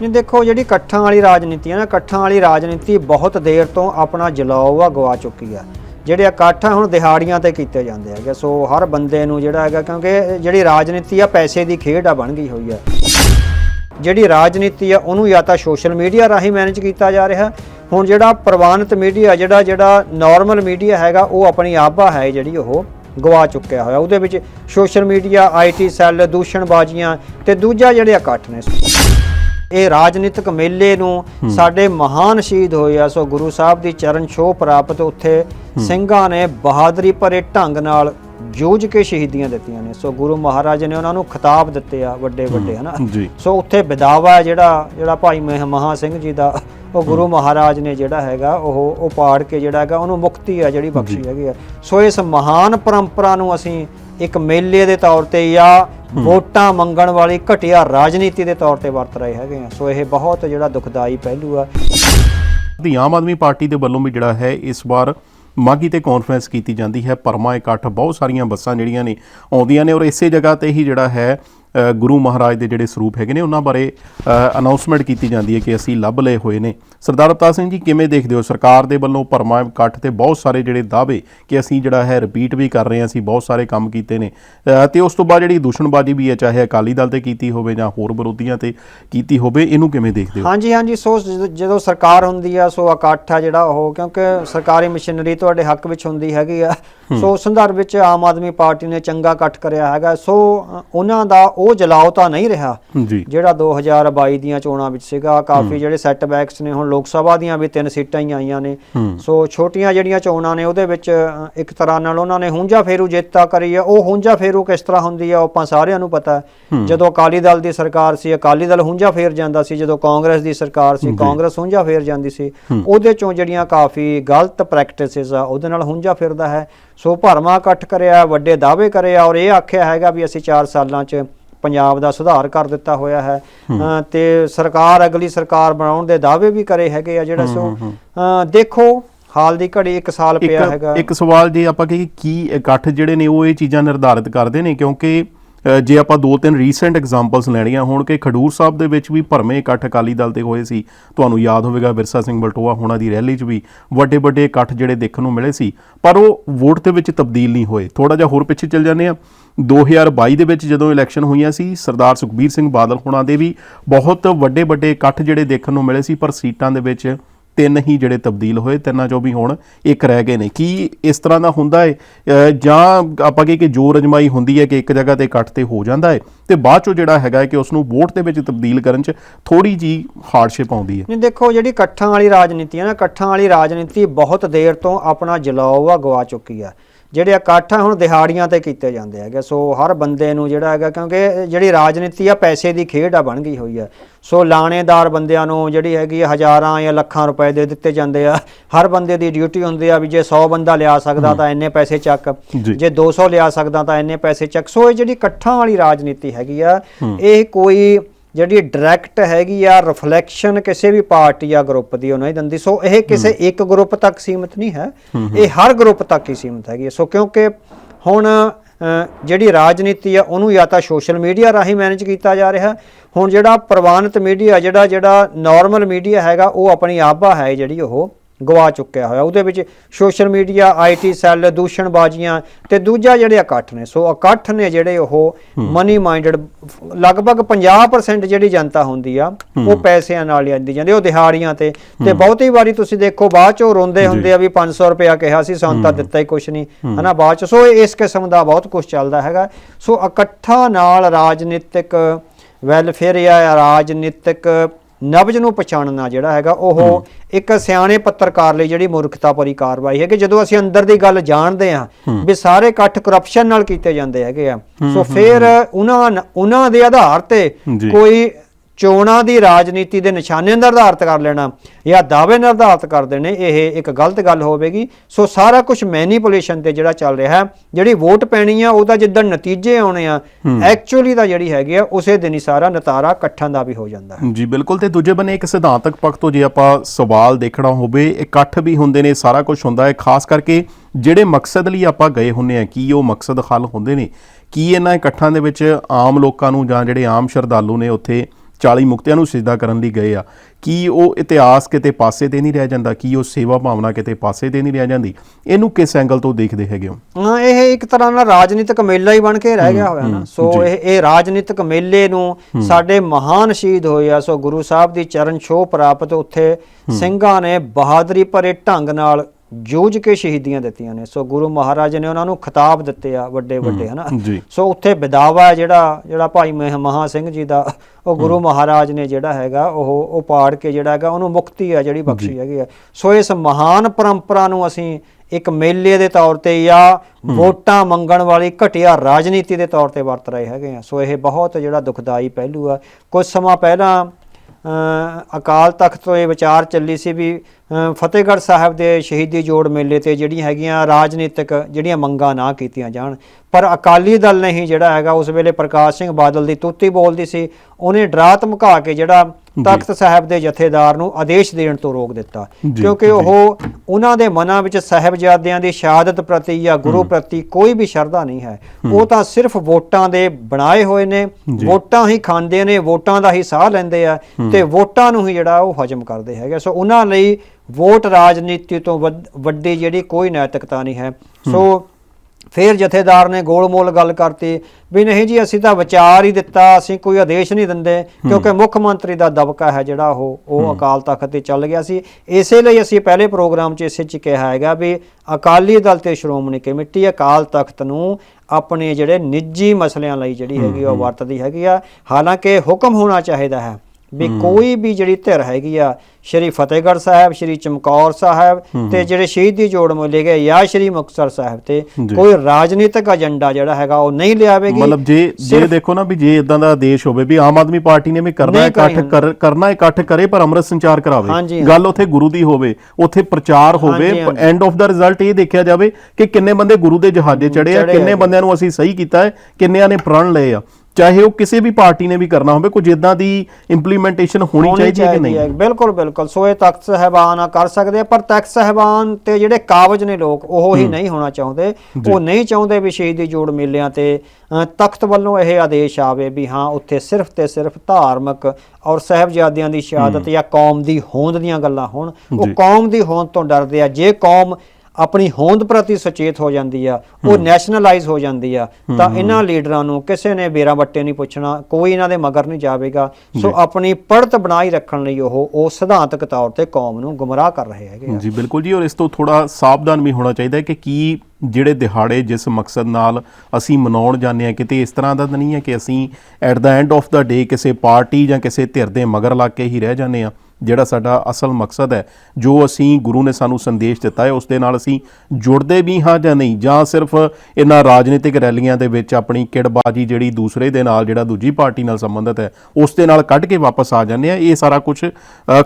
ਨਹੀਂ, ਦੇਖੋ, ਜਿਹੜੀ ਇਕੱਠਾਂ ਵਾਲੀ ਰਾਜਨੀਤੀ ਹੈ ਨਾ, ਇਕੱਠਾਂ ਵਾਲੀ ਰਾਜਨੀਤੀ ਬਹੁਤ ਦੇਰ ਤੋਂ ਆਪਣਾ ਜਲਾਓ ਆ ਗਵਾ ਚੁੱਕੀ ਆ। ਜਿਹੜੇ ਇਕੱਠ ਆ, ਹੁਣ ਦਿਹਾੜੀਆਂ ਤੇ ਕੀਤੇ ਜਾਂਦੇ ਹੈਗੇ ਸੋ ਹਰ ਬੰਦੇ ਨੂੰ ਜਿਹੜਾ ਹੈਗਾ, ਕਿਉਂਕਿ ਜਿਹੜੀ ਰਾਜਨੀਤੀ ਆ, ਪੈਸੇ ਦੀ ਖੇਡ ਆ, ਬਣ ਗਈ ਹੋਈ ਆ। ਜਿਹੜੀ ਰਾਜਨੀਤੀ ਆ, ਉਹਨੂੰ ਜਾਂ ਤਾਂ ਸੋਸ਼ਲ ਮੀਡੀਆ ਰਾਹੀਂ ਮੈਨੇਜ ਕੀਤਾ ਜਾ ਰਿਹਾ। ਹੁਣ ਜਿਹੜਾ ਪ੍ਰਵਾਨਿਤ ਮੀਡੀਆ, ਜਿਹੜਾ ਜਿਹੜਾ ਨਾਰਮਲ ਮੀਡੀਆ ਹੈਗਾ, ਉਹ ਆਪਣੀ ਆਭਾ ਹੈ ਜਿਹੜੀ ਉਹ ਗਵਾ ਚੁੱਕਿਆ ਹੋਇਆ। ਉਹਦੇ ਵਿੱਚ ਸੋਸ਼ਲ ਮੀਡੀਆ ਆਈਟੀ ਸੈੱਲ, ਦੂਸ਼ਣਬਾਜ਼ੀਆਂ ਤੇ ਦੂਜਾ ਜਿਹੜੇ ਇਕੱਠ ਨੇ। ਇਹ ਰਾਜਨੀਤਿਕ ਮੇਲੇ ਨੂੰ ਸਾਡੇ ਮਹਾਨ ਸ਼ਹੀਦ ਹੋਏ ਆ। ਸੋ ਗੁਰੂ ਸਾਹਿਬ ਦੀ ਚਰਨ ਛੋਹ ਪ੍ਰਾਪਤ ਉੱਥੇ ਸਿੰਘਾਂ ਨੇ ਬਹਾਦਰੀ ਭਰੇ ਢੰਗ ਨਾਲ ਜੂਝ ਕੇ ਸ਼ਹੀਦੀਆਂ ਦਿੱਤੀਆਂ ਨੇ। ਸੋ ਗੁਰੂ ਮਹਾਰਾਜ ਨੇ ਉਹਨਾਂ ਨੂੰ ਖਿਤਾਬ ਦਿੱਤੇ ਆ ਵੱਡੇ ਵੱਡੇ ਹਨਾ? ਸੋ ਉੱਥੇ ਵਿਦਾਵਾ ਹੈ ਜਿਹੜਾ ਜਿਹੜਾ ਭਾਈ ਮਹ- ਮਹਾ ਸਿੰਘ ਜੀ ਦਾ ਉਹ ਗੁਰੂ ਮਹਾਰਾਜ ਨੇ ਜਿਹੜਾ ਹੈਗਾ ਉਹ ਉਹ ਪਾੜ ਕੇ ਜਿਹੜਾ ਹੈਗਾ ਉਹਨੂੰ ਮੁਕਤੀ ਆ ਜਿਹੜੀ ਬਖਸ਼ੀ ਹੈਗੀ ਆ। ਸੋ ਇਸ ਮਹਾਨ ਪਰੰਪਰਾ ਨੂੰ ਅਸੀਂ ਇੱਕ ਮੇਲੇ ਦੇ ਤੌਰ ਤੇ ਜਾਂ ਵੋਟਾਂ ਮੰਗਣ ਵਾਲੀ ਘਟੀਆ ਰਾਜਨੀਤੀ ਦੇ ਤੌਰ ਤੇ ਵਰਤ ਰਹੇ ਹੈਗੇ ਆ। ਸੋ ਇਹ ਬਹੁਤ ਜਿਹੜਾ ਦੁਖਦਾਈ ਪਹਿਲੂ ਆ। ਦੀ ਆਮ ਆਦਮੀ ਪਾਰਟੀ ਦੇ ਵੱਲੋਂ ਵੀ ਜਿਹੜਾ ਹੈ, ਇਸ ਵਾਰ ਮਾਗੀ ਤੇ ਕਾਨਫਰੰਸ ਕੀਤੀ ਜਾਂਦੀ ਹੈ। ਪਰਮਾ ਇਕੱਠ ਬਹੁਤ ਸਾਰੀਆਂ ਬੱਸਾਂ ਜਿਹੜੀਆਂ ਨੇ ਆਉਂਦੀਆਂ ਨੇ ਔਰ ਇਸੇ ਜਗ੍ਹਾ ਤੇ ਹੀ ਜਿਹੜਾ ਹੈ ਗੁਰੂ ਮਹਾਰਾਜ ਦੇ ਜਿਹੜੇ ਸਰੂਪ ਹੈਗੇ ਨੇ ਉਹਨਾਂ ਬਾਰੇ ਅਨਾਉਂਸਮੈਂਟ ਕੀਤੀ ਜਾਂਦੀ ਹੈ ਕਿ ਅਸੀਂ ਲੱਭ ਲਏ ਹੋਏ ਨੇ। ਸਰਦਾਰ ਅਵਤਾਰ ਸਿੰਘ ਜੀ ਕਿਵੇਂ ਦੇਖਦੇ ਹੋ? ਸਰਕਾਰ ਦੇ ਵੱਲੋਂ ਪਰਮਾ ਇਕੱਠ ਤੇ ਬਹੁਤ ਸਾਰੇ ਜਿਹੜੇ ਦਾਅਵੇ ਕਿ ਅਸੀਂ ਜਿਹੜਾ ਹੈ ਰਿਪੀਟ ਵੀ ਕਰ ਰਹੇ ਹਾਂ ਅਸੀਂ ਬਹੁਤ ਸਾਰੇ ਕੰਮ ਕੀਤੇ ਨੇ। ਅ, ਤੇ ਉਸ ਤੋਂ ਬਾਅਦ ਜਿਹੜੀ ਦੂਸ਼ਣਬਾਜ਼ੀ ਵੀ ਹੈ ਚਾਹੇ ਅਕਾਲੀ ਦਲ ਤੇ ਕੀਤੀ ਹੋਵੇ ਜਾਂ ਹੋਰ ਵਿਰੋਧੀਆਂ ਤੇ ਕੀਤੀ ਹੋਵੇ ਇਹਨੂੰ ਕਿਵੇਂ ਦੇਖਦੇ ਹੋ? ਹਾਂਜੀ ਹਾਂਜੀ ਸੋ ਜਦੋਂ- ਜਦੋਂ ਸਰਕਾਰ ਹੁੰਦੀ ਆ ਸੋ ਇਕੱਠ ਆ ਜਿਹੜਾ ਉਹ ਕਿਉਂਕਿ ਸਰਕਾਰੀ ਮਸ਼ੀਨਰੀ ਤੁਹਾਡੇ ਹੱਕ ਵਿੱਚ ਹੁੰਦੀ ਹੈਗੀ ਆ। ਸੋ ਉਸ ਸੰਦਰਭ ਵਿੱਚ ਆਮ ਆਦਮੀ ਪਾਰਟੀ ਨੇ ਚੰਗਾ ਇਕੱਠ ਕਰਿਆ ਹੈਗਾ। ਸੋ ਉਹਨਾਂ ਦਾ ਉਹ ਜਲਾਉ ਤਾਂ ਨਹੀਂ ਰਿਹਾ ਜਿਹੜਾ 2022 ਦੀਆਂ ਚੋਣਾਂ ਵਿੱਚ ਸੀਗਾ। ਕਾਫੀ ਜਿਹੜੇ ਸੈਟਬੈਕਸ ਨੇ ਹੁਣ ਲੋਕ ਸਭਾ ਦੀਆਂ ਵੀ ਤਿੰਨ ਸੀਟਾਂ ਹੀ ਆਈਆਂ ਨੇ। ਹੂੰ। ਸੋ ਛੋਟੀਆਂ ਜਿਹੜੀਆਂ ਚੋਣਾਂ ਨੇ ਉਹਦੇ ਵਿੱਚ ਇੱਕ ਤਰ੍ਹਾਂ ਨਾਲ ਉਹਨਾਂ ਨੇ ਹੁੰਜਾ ਫੇਰੂ ਜਿੱਤਾ ਕਰੀ ਆ ਉਹ ਹੁੰਜਾ ਫੇਰੂ ਕਿਸ ਤਰ੍ਹਾਂ ਹੁੰਦੀ ਆ ਉਹ ਆਪਾਂ ਸਾਰਿਆਂ ਨੂੰ ਪਤਾ ਹੈ। ਜਦੋਂ ਅਕਾਲੀ ਦਲ ਦੀ ਸਰਕਾਰ ਸੀ ਅਕਾਲੀ ਦਲ ਹੁੰਜਾ ਫੇਰ ਜਾਂਦਾ ਸੀ। ਜਦੋਂ ਕਾਂਗਰਸ ਦੀ ਸਰਕਾਰ ਸੀ ਕਾਂਗਰਸ ਹੁੰਜਾ ਫੇਰ ਜਾਂਦੀ ਸੀ। ਉਹਦੇ ਚੋਂ ਜਿਹੜੀਆਂ ਕਾਫੀ ਗਲਤ ਪ੍ਰੈਕਟਿਸਿਸ ਆ ਉਹਦੇ ਨਾਲ ਹੁੰਜਾ ਫਿਰਦਾ ਹੈ। ਸੋ ਭਰਮਾ ਇਕੱਠ ਕਰਿਆ ਵੱਡੇ ਦਾਅਵੇ ਕਰੇ ਆ ਔਰ ਇਹ ਆਖਿਆ ਹੈਗਾ ਵੀ ਅਸੀਂ 4 ਸਾਲਾਂ 'ਚ ਪੰਜਾਬ ਦਾ ਸੁਧਾਰ ਕਰ ਦਿੱਤਾ ਹੋਇਆ ਹੈ। ਤੇ ਸਰਕਾਰ ਅਗਲੀ ਸਰਕਾਰ ਬਣਾਉਣ ਦੇ ਦਾਅਵੇ ਵੀ ਕਰੇ ਹੈਗੇ ਆ ਜਿਹੜਾ ਸੋ ਦੇਖੋ ਹਾਲ ਦੀ ਘੜੀ 1 ਸਾਲ ਪਿਆ ਹੈਗਾ। ਇੱਕ ਸਵਾਲ ਜੇ ਆਪਾਂ ਕਹੀਏ ਕੀ ਇਕੱਠ ਜਿਹੜੇ ਨੇ ਉਹ ਇਹ ਚੀਜ਼ਾਂ ਨਿਰਧਾਰਿਤ ਕਰਦੇ ਨੇ ਕਿਉਂਕਿ ਜੇ ਆਪਾਂ ਦੋ ਤਿੰਨ ਰੀਸੈਂਟ ਐਗਜ਼ਾਮਪਲਸ ਲੈਣੀਆਂ ਹੋਣ ਕਿ ਖਡੂਰ ਸਾਹਿਬ ਦੇ ਵਿੱਚ ਵੀ ਭਰਵੇਂ ਇਕੱਠ ਅਕਾਲੀ ਦਲ ਤੇ ਹੋਏ ਸੀ, ਤੁਹਾਨੂੰ ਯਾਦ ਹੋਵੇਗਾ ਵਿਰਸਾ ਸਿੰਘ ਬਲਟੋਆ ਹੋਣਾ ਦੀ ਰੈਲੀ 'ਚ ਵੀ ਵੱਡੇ ਵੱਡੇ ਇਕੱਠ ਜਿਹੜੇ ਦੇਖਣ ਨੂੰ ਮਿਲੇ ਸੀ, ਪਰ ਉਹ ਵੋਟ ਦੇ ਵਿੱਚ ਤਬਦੀਲ ਨਹੀਂ ਹੋਏ। ਥੋੜਾ ਜਿਹਾ ਹੋਰ ਪਿੱਛੇ ਚੱਲ ਜਾਂਦੇ ਆ 2022 ਦੇ ਵਿੱਚ ਜਦੋਂ ਇਲੈਕਸ਼ਨ ਹੋਈਆਂ ਸੀ, ਸਰਦਾਰ ਸੁਖਬੀਰ ਸਿੰਘ ਬਾਦਲ ਹੋਣਾ ਦੇ ਵੀ ਬਹੁਤ ਵੱਡੇ ਵੱਡੇ ਇਕੱਠ ਜਿਹੜੇ ਦੇਖਣ ਨੂੰ ਮਿਲੇ ਸੀ, ਪਰ ਸੀਟਾਂ ਦੇ ਵਿੱਚ ਤਿੰਨ ਹੀ ਜਿਹੜੇ ਤਬਦੀਲ ਹੋਏ, ਤਿੰਨਾਂ ਚੋਂ ਵੀ ਹੁਣ ਇੱਕ ਰਹਿ ਗਏ ਨੇ। ਕੀ ਇਸ ਤਰ੍ਹਾਂ ਦਾ ਹੁੰਦਾ ਹੈ ਜਾਂ ਆਪਾਂ ਕਹੀਏ ਕਿ ਜੋਰ ਅਜਮਾਈ ਹੁੰਦੀ ਹੈ ਕਿ ਇੱਕ ਜਗ੍ਹਾ ਤੇ ਇਕੱਠ ਤੇ ਹੋ ਜਾਂਦਾ ਹੈ ਤੇ ਬਾਅਦ ਚੋਂ ਜਿਹੜਾ ਹੈਗਾ ਕਿ ਉਸ ਨੂੰ ਵੋਟ ਦੇ ਵਿੱਚ ਤਬਦੀਲ ਕਰਨ 'ਚ ਥੋੜੀ ਜੀ ਹਾਰਡਸ਼ਿਪ ਆਉਂਦੀ ਹੈ ਨਹੀਂ, ਦੇਖੋ ਜਿਹੜੀ ਇਕੱਠਾਂ ਵਾਲੀ ਰਾਜਨੀਤੀ ਹੈ ਨਾ, ਇਕੱਠਾਂ ਵਾਲੀ ਰਾਜਨੀਤੀ ਬਹੁਤ ਦੇਰ ਤੋਂ ਆਪਣਾ ਜਲਾਉ ਆ, ਗਵਾ ਚੁੱਕੀ ਹੈ ਜਿਹੜੇ ਇਕੱਠ ਹੁਣ ਦਿਹਾੜੀਆਂ ਤੇ ਕੀਤੇ ਜਾਂਦੇ ਹੈਗੇ ਸੋ ਹਰ ਬੰਦੇ ਨੂੰ ਜਿਹੜਾ ਹੈਗਾ ਕਿਉਂਕਿ ਜਿਹੜੀ ਰਾਜਨੀਤੀ ਆ ਪੈਸੇ ਦੀ ਖੇਡ ਆ ਬਣ ਗਈ ਹੋਈ ਆ। ਸੋ ਲਾਣੇਦਾਰ ਬੰਦਿਆਂ ਨੂੰ ਜਿਹੜੀ ਹੈਗੀ ਹਜ਼ਾਰਾਂ ਜਾਂ ਲੱਖਾਂ ਰੁਪਏ ਦੇ ਦਿੱਤੇ ਜਾਂਦੇ ਆ। ਹਰ ਬੰਦੇ ਦੀ ਡਿਊਟੀ ਹੁੰਦੀ ਆ ਵੀ ਜੇ 100 ਬੰਦਾ ਲਿਆ ਸਕਦਾ ਤਾਂ ਇੰਨੇ ਪੈਸੇ ਚੱਕ। ਜੇ। 200 ਲਿਆ ਸਕਦਾ ਤਾਂ ਇੰਨੇ ਪੈਸੇ ਚੱਕ। ਸੋ ਇਹ ਜਿਹੜੀ ਇਕੱਠਾਂ ਵਾਲੀ ਰਾਜਨੀਤੀ ਹੈਗੀ ਆ ਇਹ ਕੋਈ ਜਿਹੜੀ ਡਾਇਰੈਕਟ ਹੈਗੀ ਆ ਰਿਫਲੈਕਸ਼ਨ ਕਿਸੇ ਵੀ ਪਾਰਟੀ ਜਾਂ ਗਰੁੱਪ ਦੀ ਉਹ ਨਹੀਂ ਦਿੰਦੀ। ਸੋ ਇਹ ਕਿਸੇ ਇੱਕ ਗਰੁੱਪ ਤੱਕ ਸੀਮਿਤ ਨਹੀਂ ਹੈ। ਇਹ ਹਰ ਗਰੁੱਪ ਤੱਕ ਹੀ ਸੀਮਿਤ ਹੈਗੀ। ਸੋ ਕਿਉਂਕਿ ਹੁਣ ਜਿਹੜੀ ਰਾਜਨੀਤੀ ਆ ਉਹਨੂੰ ਜਾਂ ਤਾਂ ਸੋਸ਼ਲ ਮੀਡੀਆ ਰਾਹੀਂ ਮੈਨੇਜ ਕੀਤਾ ਜਾ ਰਿਹਾ। ਹੁਣ ਜਿਹੜਾ ਪ੍ਰਵਾਨਿਤ ਮੀਡੀਆ ਜਿਹੜਾ ਜਿਹੜਾ ਨਾਰਮਲ ਮੀਡੀਆ ਹੈਗਾ ਉਹ ਆਪਣੀ ਆਭਾ ਹੈ ਜਿਹੜੀ ਉਹ। ਗਵਾ ਚੁੱਕਿਆ ਹੋਇਆ। ਉਹਦੇ ਵਿੱਚ ਸੋਸ਼ਲ ਮੀਡੀਆ ਆਈਟੀ ਸੈੱਲ ਦੂਸ਼ਣਬਾਜ਼ੀਆਂ ਤੇ ਦੂਜਾ ਜਿਹੜੇ ਇਕੱਠ ਨੇ। ਸੋ ਇਕੱਠ ਨੇ ਜਿਹੜੇ ਉਹ ਮਨੀ ਮਾਈਂਡਡ ਲਗਭਗ 50% ਜਿਹੜੀ ਜਨਤਾ ਹੁੰਦੀ ਆ ਉਹ ਪੈਸਿਆਂ ਨਾਲ ਲੈਂਦੀ ਜਾਂਦੀ ਉਹ ਦਿਹਾੜੀਆਂ ਤੇ। ਤੇ ਬਹੁਤੀ ਵਾਰੀ ਤੁਸੀਂ ਦੇਖੋ ਬਾਅਦ ਚੋਂ ਰੋਂਦੇ ਹੁੰਦੇ ਆ ਵੀ 500 ਰੁਪਇਆ ਕਿਹਾ ਸੀ ਸਾਨੂੰ ਤਾਂ ਦਿੱਤਾ ਹੀ ਕੁਛ ਨਹੀਂ। ਹਨਾ ਬਾਅਦ ਚ। ਸੋ ਇਸ ਕਿਸਮ ਦਾ ਬਹੁਤ ਕੁਝ ਚੱਲਦਾ ਹੈਗਾ। ਸੋ ਇਕੱਠਾ ਨਾਲ ਰਾਜਨੀਤਿਕ ਵੈਲਫੇਅਰ ਜਾਂ ਰਾਜਨੀਤਿਕ ਨਬਜ ਨੂੰ ਪਛਾਣਨਾ ਜਿਹੜਾ ਹੈਗਾ ਉਹ ਇੱਕ ਸਿਆਣੇ ਪੱਤਰਕਾਰ ਲਈ ਜਿਹੜੀ ਮੂਰਖਤਾ ਭਰੀ ਕਾਰਵਾਈ ਹੈ ਕਿ ਜਦੋਂ ਅਸੀਂ ਅੰਦਰ ਦੀ ਗੱਲ ਜਾਣਦੇ ਹਾਂ ਵੀ ਸਾਰੇ ਇਕੱਠ ਕਰਪਸ਼ਨ ਨਾਲ ਕੀਤੇ ਜਾਂਦੇ ਹੈਗੇ ਆ। ਸੋ ਫਿਰ ਉਹਨਾਂ ਉਹਨਾਂ ਦੇ ਆਧਾਰ ਤੇ। ਕੋਈ ਚੋਣਾਂ ਦੀ ਰਾਜਨੀਤੀ ਦੇ ਨਿਸ਼ਾਨੇ ਨਿਰਧਾਰਤ ਕਰ ਲੈਣਾ ਜਾਂ ਦਾਅਵੇ ਨਿਰਧਾਰਤ ਕਰ ਦੇਣੇ ਇਹ ਇੱਕ ਗਲਤ ਗੱਲ ਹੋਵੇਗੀ। ਸੋ ਸਾਰਾ ਕੁਝ ਮੈਨੀਪੂਲੇਸ਼ਨ ਤੇ ਜਿਹੜਾ ਚੱਲ ਰਿਹਾ ਹੈ ਜਿਹੜੀ ਵੋਟ ਪੈਣੀ ਆ ਉਹਦਾ ਜਿੱਦਣ ਨਤੀਜੇ ਆਉਣੇ ਆ ਐਕਚੁਅਲੀ ਦਾ ਜਿਹੜੀ ਹੈਗੀ ਆ ਉਸੇ ਦਿਨ ਹੀ ਸਾਰਾ ਨਤਾਰਾ ਇਕੱਠਾਂ ਦਾ ਵੀ ਹੋ ਜਾਂਦਾ ਹੈ। ਜੀ ਬਿਲਕੁਲ। ਤੇ ਦੂਜੇ ਬੰਨੇ ਇੱਕ ਸਿਧਾਂਤਕ ਪੱਖ ਤੋਂ ਜੇ ਆਪਾਂ ਸਵਾਲ ਦੇਖਣਾ ਹੋਵੇ ਇਕੱਠ ਵੀ ਹੁੰਦੇ ਨੇ ਸਾਰਾ ਕੁਝ ਹੁੰਦਾ ਹੈ। ਖਾਸ ਕਰਕੇ ਜਿਹੜੇ ਮਕਸਦ ਲਈ ਆਪਾਂ ਗਏ ਹੁੰਨੇ ਆ ਕੀ ਉਹ ਮਕਸਦ ਹੱਲ ਹੁੰਦੇ ਨੇ? ਕੀ ਇਹਨਾਂ ਇਕੱਠਾਂ ਦੇ ਵਿੱਚ ਆਮ ਲੋਕਾਂ ਨੂੰ ਜਾਂ ਜਿਹੜੇ ਆਮ ਸ਼ਰਧਾਲੂ ਨੇ ਉੱਥੇ 40 ਮੁਕਤਿਆਂ ਨੂੰ ਸਿਜਦਾ ਕਰਨ ਲਈ ਗਏ ਆ। ਕੀ ਉਹ ਇਤਿਹਾਸ ਕਿਤੇ ਪਾਸੇ ਤੇ ਨਹੀਂ ਰਹਿ ਜਾਂਦਾ? ਕੀ ਉਹ ਸੇਵਾ ਭਾਵਨਾ ਕਿਤੇ ਪਾਸੇ ਤੇ ਨਹੀਂ ਰਹਿ ਜਾਂਦੀ? ਇਹਨੂੰ ਕਿਸ ਐਂਗਲ ਤੋਂ ਦੇਖਦੇ ਹੈਗੇ ਹੋ? ਹਾਂ ਇਹ ਇੱਕ ਤਰ੍ਹਾਂ ਨਾਲ ਰਾਜਨੀਤਿਕ ਮੇਲਾ ਹੀ ਬਣ ਕੇ ਰਹਿ ਗਿਆ ਹੋਇਆ ਨਾ। ਸੋ ਇਹ ਇਹ ਰਾਜਨੀਤਿਕ ਮੇਲੇ ਨੂੰ ਸਾਡੇ ਮਹਾਨ ਸ਼ਹੀਦ ਹੋਏ ਆ। ਸੋ ਗੁਰੂ ਸਾਹਿਬ ਦੀ ਚਰਨ ਛੋਹ ਪ੍ਰਾਪਤ ਉੱਥੇ ਸਿੰਘਾਂ ਨੇ ਬਹਾਦਰੀ ਭਰੇ ਢੰਗ ਨਾਲ ਜੂਝ ਕੇ ਸ਼ਹੀਦੀਆਂ ਦਿੱਤੀਆਂ ਨੇ। ਸੋ ਗੁਰੂ ਮਹਾਰਾਜ ਨੇ ਉਹਨਾਂ ਨੂੰ ਖਿਤਾਬ ਦਿੱਤੇ ਆ ਵੱਡੇ ਵੱਡੇ ਹਨਾ? ਸੋ ਉੱਥੇ ਵਿਦਾਵਾ ਜਿਹੜਾ ਜਿਹੜਾ ਭਾਈ ਮਹ- ਸਿੰਘ ਜੀ ਦਾ ਉਹ ਗੁਰੂ ਮਹਾਰਾਜ ਨੇ ਜਿਹੜਾ ਹੈਗਾ ਉਹ ਉਹ ਪਾੜ ਕੇ ਜਿਹੜਾ ਹੈਗਾ ਉਹਨੂੰ ਮੁਕਤੀ ਆ ਜਿਹੜੀ ਬਖਸ਼ੀ ਹੈਗੀ ਆ। ਸੋ ਇਸ ਮਹਾਨ ਪਰੰਪਰਾ ਨੂੰ ਅਸੀਂ ਇੱਕ ਮੇਲੇ ਦੇ ਤੌਰ ਤੇ ਜਾਂ ਵੋਟਾਂ ਮੰਗਣ ਵਾਲੀ ਘਟੀਆ ਰਾਜਨੀਤੀ ਦੇ ਤੌਰ ਤੇ ਵਰਤ ਰਹੇ ਹੈਗੇ ਆ। ਸੋ ਇਹ ਬਹੁਤ ਜਿਹੜਾ ਦੁਖਦਾਈ ਪਹਿਲੂ ਆ। ਕੁਝ ਸਮਾਂ ਪਹਿਲਾਂ ਅਕਾਲ ਤਖਤ ਤੋਂ ਇਹ ਵਿਚਾਰ ਚੱਲੀ ਸੀ ਵੀ ਫਤਿਹਗੜ੍ਹ ਸਾਹਿਬ ਦੇ ਸ਼ਹੀਦੀ ਜੋੜ ਮੇਲੇ ਤੇ ਜਿਹੜੀਆਂ ਹੈਗੀਆਂ ਰਾਜਨੀਤਿਕ ਜਿਹੜੀਆਂ ਮੰਗਾਂ ਨਾ ਕੀਤੀਆਂ ਜਾਣ। ਪਰ ਅਕਾਲੀ ਦਲ ਨੇ ਹੀ ਜਿਹੜਾ ਹੈਗਾ ਉਸ ਵੇਲੇ ਪ੍ਰਕਾਸ਼ ਸਿੰਘ ਬਾਦਲ ਦੀ ਤੂਤੀ ਬੋਲਦੀ ਸੀ ਉਹਨੇ ਡਰਾ ਧਮਕਾ ਕੇ ਜਿਹੜਾ ਤਖਤ ਸਾਹਿਬ ਦੇ ਜਥੇਦਾਰ ਨੂੰ ਆਦੇਸ਼ ਦੇਣ ਤੋਂ ਰੋਕ ਦਿੱਤਾ। ਕਿਉਂਕਿ। ਉਹ ਉਹਨਾਂ ਦੇ ਮਨਾਂ ਵਿੱਚ ਸਾਹਿਬਜ਼ਾਦਿਆਂ ਦੀ ਸ਼ਹਾਦਤ ਪ੍ਰਤੀ ਜਾਂ ਗੁਰੂ ਪ੍ਰਤੀ ਕੋਈ ਵੀ ਸ਼ਰਧਾ ਨਹੀਂ ਹੈ। ਉਹ ਤਾਂ ਸਿਰਫ ਵੋਟਾਂ ਦੇ ਬਣਾਏ ਹੋਏ ਨੇ। ਵੋਟਾਂ ਹੀ ਖਾਂਦੇ ਨੇ ਵੋਟਾਂ ਦਾ ਹੀ ਸਾਹ ਲੈਂਦੇ ਆ ਤੇ ਵੋਟਾਂ ਨੂੰ ਹੀ ਜਿਹੜਾ ਉਹ ਹਜਮ ਕਰਦੇ ਹੈਗੇ ਸੋ ਉਹਨਾਂ ਲਈ ਵੋਟ ਰਾਜਨੀਤੀ ਤੋਂ ਵੱਡੀ ਜਿਹੜੀ ਕੋਈ ਨੈਤਿਕਤਾ ਨਹੀਂ ਹੈ। ਸੋ ਫਿਰ ਜਥੇਦਾਰ ਨੇ ਗੋਲਮੋਲ ਗੱਲ ਕਰਤੀ ਵੀ ਨਹੀਂ ਜੀ ਅਸੀਂ ਤਾਂ ਵਿਚਾਰ ਹੀ ਦਿੱਤਾ ਅਸੀਂ ਕੋਈ ਆਦੇਸ਼ ਨਹੀਂ ਦਿੰਦੇ ਕਿਉਂਕਿ ਮੁੱਖ ਮੰਤਰੀ ਦਾ ਦਬਕਾ ਹੈ ਜਿਹੜਾ ਉਹ ਉਹ ਅਕਾਲ ਤਖਤ ਤੇ ਚੱਲ ਗਿਆ ਸੀ। ਇਸੇ ਲਈ ਅਸੀਂ ਪਹਿਲੇ ਪ੍ਰੋਗਰਾਮ 'ਚ ਇਸੇ 'ਚ ਕਿਹਾ ਹੈਗਾ ਵੀ ਅਕਾਲੀ ਦਲ ਤੇ ਸ਼੍ਰੋਮਣੀ ਕਮੇਟੀ ਅਕਾਲ ਤਖਤ ਨੂੰ ਆਪਣੇ ਜਿਹੜੇ ਨਿੱਜੀ ਮਸਲਿਆਂ ਲਈ ਜਿਹੜੀ ਹੈਗੀ ਉਹ ਵਰਤਦੀ ਹੈਗੀ ਆ। ਹਾਲਾਂਕਿ ਹੁਕਮ ਹੋਣਾ ਚਾਹੀਦਾ ਹੈ। ਵੀ ਕੋਈ ਵੀ ਜਿਹੜੀ ਧਿਰ ਹੈਗੀ ਆ ਸ਼੍ਰੀ ਫਤਿਹਗੜ੍ਹ ਸਾਹਿਬ ਸ਼੍ਰੀ ਚਮਕੌਰ ਸਾਹਿਬ ਤੇ ਜਿਹੜੇ ਸ਼ਹੀਦੀ ਜੋੜ ਮੇਲੇ ਗਏ ਜਾਂ ਸ਼੍ਰੀ ਮੁਕਤਸਰ ਸਾਹਿਬ ਤੇ। ਕੋਈ ਰਾਜਨੀਤਿਕ ਏਜੰਡਾ ਜਿਹੜਾ ਹੈਗਾ ਉਹ ਨਹੀਂ ਲਿਆਵੇਗੀ। ਮਤਲਬ ਜੇ ਜੇ ਦੇਖੋ ਨਾ ਵੀ ਜੇ ਇਦਾਂ ਦਾ ਆਦੇਸ਼ ਹੋਵੇ ਵੀ ਆਮ ਆਦਮੀ ਪਾਰਟੀ ਨੇ ਵੀ ਕਰਨਾ ਇਕੱਠ ਕਰੀ ਕਰ- ਕਰਨਾ ਇਕੱਠ ਕਰੇ ਪਰ ਅੰਮ੍ਰਿਤ ਸੰਚਾਰ ਕਰਾਵੇ। ਗੱਲ ਉੱਥੇ ਗੁਰੂ ਦੀ ਹੋਵੇ ਉੱਥੇ ਪ੍ਰਚਾਰ ਹੋਵੇ। ਐਂਡ ਆਫ ਦਾ ਰਿਜ਼ਲਟ ਇਹ ਦੇਖਿਆ ਜਾਵੇ ਕਿ ਕਿੰਨੇ ਬੰਦੇ ਗੁਰੂ ਦੇ ਜਹਾਜ਼ੇ ਚੜੇ ਆ ਕਿੰਨੇ। ਬੰਦਿਆਂ ਨੂੰ ਅਸੀਂ ਸਹੀ ਕੀਤਾ ਹੈ ਕਿੰਨਿਆਂ ਨੇ ਪ੍ਰਣ ਲਏ ਆ। ਚਾਹੇ ਉਹ ਕਿਸੇ ਵੀ ਪਾਰਟੀ ਨੇ ਵੀ ਕਰਨਾ ਹੋਵੇ ਕੁਝ ਇਦਾਂ ਦੀ ਇੰਪਲੀਮੈਂਟੇਸ਼ਨ ਹੋਣੀ ਚਾਹੀਦੀ ਹੈ ਕਿ ਨਹੀਂ? ਬਿਲਕੁਲ ਬਿਲਕੁਲ। ਸੋ ਇਹ ਤਖਤ ਸਾਹਿਬਾਨ ਕਰ ਸਕਦੇ ਪਰ ਤਖਤ ਸਾਹਿਬਾਨ ਤੇ ਜਿਹੜੇ ਕਾਬਜ ਨੇ ਲੋਕ ਉਹ ਹੀ ਨਹੀਂ ਹੋਣਾ ਚਾਹੁੰਦੇ। ਉਹ ਨਹੀਂ ਚਾਹੁੰਦੇ ਵੀ ਸ਼ਹੀਦੀ ਜੋੜ ਮੇਲਿਆਂ ਤੇ ਤਖਤ ਵੱਲੋਂ ਇਹ ਆਦੇਸ਼ ਆਵੇ ਵੀ ਹਾਂ ਉੱਥੇ ਸਿਰਫ ਤੇ ਸਿਰਫ ਧਾਰਮਿਕ ਔਰ ਸਾਹਿਬਜ਼ਾਦਿਆਂ ਦੀ ਸ਼ਹਾਦਤ ਜਾਂ ਕੌਮ ਦੀ ਹੋਂਦ ਦੀਆਂ ਗੱਲਾਂ ਹੋਣ। ਉਹ। ਕੌਮ ਦੀ ਹੋਂਦ ਤੋਂ ਡਰਦੇ ਆ। ਜੇ ਕੌਮ ਆਪਣੀ ਹੋਂਦ ਪ੍ਰਤੀ ਸੁਚੇਤ ਹੋ ਜਾਂਦੀ ਆ ਉਹ ਨੈਸ਼ਨਲਾਈਜ਼ ਹੋ ਜਾਂਦੀ ਆ ਤਾਂ ਇਹਨਾਂ ਲੀਡਰਾਂ ਨੂੰ ਕਿਸੇ ਨੇ ਬੇਰਾ ਬੱਟੇ ਨਹੀਂ ਪੁੱਛਣਾ ਕੋਈ ਇਹਨਾਂ ਦੇ ਮਗਰ ਨਹੀਂ ਜਾਵੇਗਾ। ਸੋ ਆਪਣੀ ਪੜਤ ਬਣਾਈ ਰੱਖਣ ਲਈ ਉਹ ਉਹ ਸਿਧਾਂਤਕ ਤੌਰ ਤੇ ਕੌਮ ਨੂੰ ਗੁੰਮਰਾਹ ਕਰ ਰਹੇ ਹੈਗੇ ਆ। ਜੀ ਬਿਲਕੁਲ ਜੀ ਔਰ ਇਸ ਤੋਂ ਥੋੜਾ ਸਾਵਧਾਨ ਵੀ ਹੋਣਾ ਚਾਹੀਦਾ ਹੈ ਕਿ ਕੀ ਜਿਹੜੇ ਦਿਹਾੜੇ ਜਿਸ ਮਕਸਦ ਨਾਲ ਅਸੀਂ ਮਨਾਉਣ ਜਾਂਦੇ ਹਾਂ ਕਿਤੇ ਇਸ ਤਰ੍ਹਾਂ ਦਾ ਨਹੀਂ ਹੈ ਕਿ ਅਸੀਂ at the end of the day ਕਿਸੇ ਪਾਰਟੀ ਜਾਂ ਕਿਸੇ ਧਿਰ ਦੇ ਮਗਰ ਲੱਗ ਕੇ ਹੀ ਰਹਿ ਜਾਂਦੇ ਹਾਂ। ਜਿਹੜਾ ਸਾਡਾ ਅਸਲ ਮਕਸਦ ਹੈ, ਜੋ ਅਸੀਂ ਗੁਰੂ ਨੇ ਸਾਨੂੰ ਸੰਦੇਸ਼ ਦਿੱਤਾ ਹੈ, ਉਸ ਦੇ ਨਾਲ ਅਸੀਂ ਜੁੜਦੇ ਵੀ ਹਾਂ ਜਾਂ ਨਹੀਂ, ਜਾਂ ਸਿਰਫ ਇਹਨਾਂ ਰਾਜਨੀਤਿਕ ਰੈਲੀਆਂ ਦੇ ਵਿੱਚ ਆਪਣੀ ਕਿੜਬਾਜੀ ਜਿਹੜੀ ਦੂਸਰੇ ਦੇ ਨਾਲ, ਜਿਹੜਾ ਦੂਜੀ ਪਾਰਟੀ ਨਾਲ ਸੰਬੰਧਿਤ ਹੈ, ਉਸ ਦੇ ਨਾਲ ਕੱਢ ਕੇ ਵਾਪਸ ਆ ਜਾਂਦੇ ਆ ਇਹ ਸਾਰਾ ਕੁਝ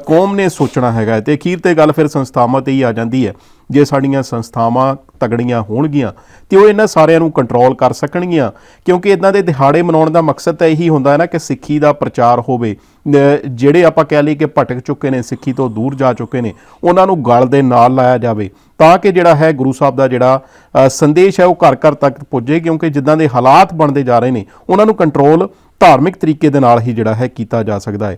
ਕੌਮ ਨੇ ਸੋਚਣਾ ਹੈਗਾ ਹੈ ਤੇ ਅਖੀਰ ਤੇ ਗੱਲ ਫਿਰ ਸੰਸਥਾਵਾਂ ਤੇ ਹੀ ਆ ਜਾਂਦੀ ਹੈ। ਜੇ ਸਾਡੀਆਂ ਸੰਸਥਾਵਾਂ ਤਗੜੀਆਂ ਹੋਣਗੀਆਂ, ਤੇ ਉਹ ਇਹਨਾਂ ਸਾਰਿਆਂ ਨੂੰ ਕੰਟਰੋਲ ਕਰ ਸਕਣਗੀਆਂ। ਕਿਉਂਕਿ ਇਦਾਂ ਦੇ ਦਿਹਾੜੇ ਮਨਾਉਣ ਦਾ ਮਕਸਦ ਤਾਂ ਇਹੀ ਹੁੰਦਾ ਹੈ ਨਾ ਕਿ ਸਿੱਖੀ ਦਾ ਪ੍ਰਚਾਰ ਹੋਵੇ। ਜਿਹੜੇ ਆਪਾਂ ਕਹਿ ਲਈ ਕਿ ਭਟਕ ਚੁੱਕੇ ਨੇ, ਸਿੱਖੀ ਤੋਂ ਦੂਰ ਜਾ ਚੁੱਕੇ ਨੇ, ਉਹਨਾਂ ਨੂੰ ਗਲ ਦੇ ਨਾਲ ਲਾਇਆ ਜਾਵੇ। ਤਾਂ ਕਿ ਜਿਹੜਾ ਹੈ ਗੁਰੂ ਸਾਹਿਬ ਦਾ ਜਿਹੜਾ ਸੰਦੇਸ਼ ਹੈ, ਉਹ ਘਰ ਘਰ ਤੱਕ ਪੁੱਜੇ, ਕਿਉਂਕਿ ਜਿੱਦਾਂ ਦੇ ਹਾਲਾਤ ਬਣਦੇ ਜਾ ਰਹੇ ਨੇ, ਉਹਨਾਂ ਨੂੰ ਕੰਟਰੋਲ ਧਾਰਮਿਕ ਤਰੀਕੇ ਦੇ ਨਾਲ ਹੀ ਜਿਹੜਾ ਹੈ ਕੀਤਾ ਜਾ ਸਕਦਾ ਹੈ।